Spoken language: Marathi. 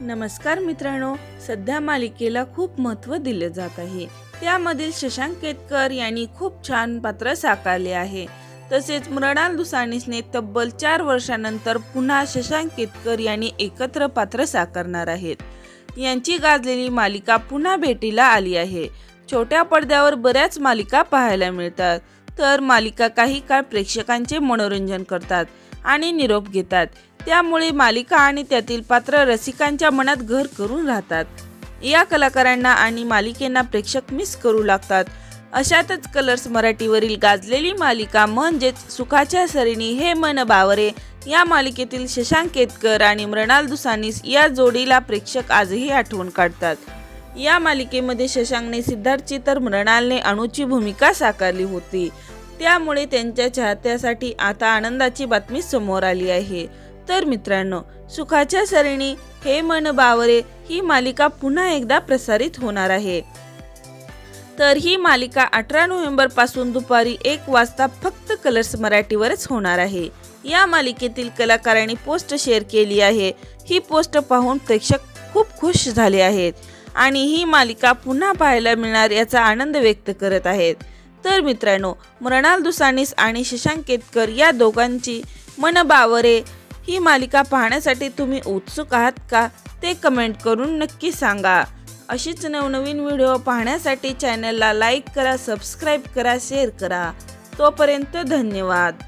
नमस्कार मित्रांनो सध्या मालिकेला खूप महत्त्व दिले जात आहे. त्यामधील शशांक केतकर यांनी खूप छान पात्र साकारले आहे. तसेच मृणाल दुसानीसने तब्बल चार वर्षानंतर पुन्हा शशांक केतकर यांनी एकत्र पात्र साकारणार आहेत. यांची गाजलेली मालिका पुन्हा भेटीला आली आहे. छोट्या पडद्यावर बऱ्याच मालिका पाहायला मिळतात. तर मालिका काही काळ प्रेक्षकांचे मनोरंजन करतात आणि निरोप घेतात. त्यामुळे मालिका आणि त्यातील पात्र रसिकांच्या मनात घर करून राहतात. या कलाकारांना आणि मालिकेंना प्रेक्षक मिस करू लागतात. अशातच कलर्स मराठीवरील गाजलेली मालिका म्हणजेच सुखाच्या सरिणी हे मन बावरे या मालिकेतील शशांक केतकर आणि मृणाल दुसानीस या जोडीला प्रेक्षक आजही आठवण काढतात. या मालिकेमध्ये शशांकने सिद्धार्थची तर मृणालने अणूची भूमिका साकारली होती. त्यामुळे त्यांच्या चाहत्यासाठी आता आनंदाची बातमी समोर आली आहे. तर मित्रांनो सुखाच्या सरिणी हे मन बावरे ही मालिका पुन्हा एकदा प्रसारित होणार आहे. तर ही मालिका अठरा नोव्हेंबरपासून दुपारी एक वाजता फक्त कलर्स मराठीवरच होणार आहे. या मालिकेतील कलाकारांनी पोस्ट शेअर केली आहे. ही पोस्ट पाहून प्रेक्षक खूप खुश झाले आहेत आणि ही मालिका पुन्हा पाहायला मिळणार याचा आनंद व्यक्त करत आहेत. तर मित्रांनो मृणाल दुसानीस आणि शशांक केतकर या दोघांची मन बावरे ही मालिका पाहण्यासाठी तुम्ही उत्सुक आहात का ते कमेंट करून नक्की सांगा. अशीच नवनवीन व्हिडिओ पाहण्यासाठी चॅनलला लाईक करा सबस्क्राईब करा शेअर करा. तोपर्यंत धन्यवाद.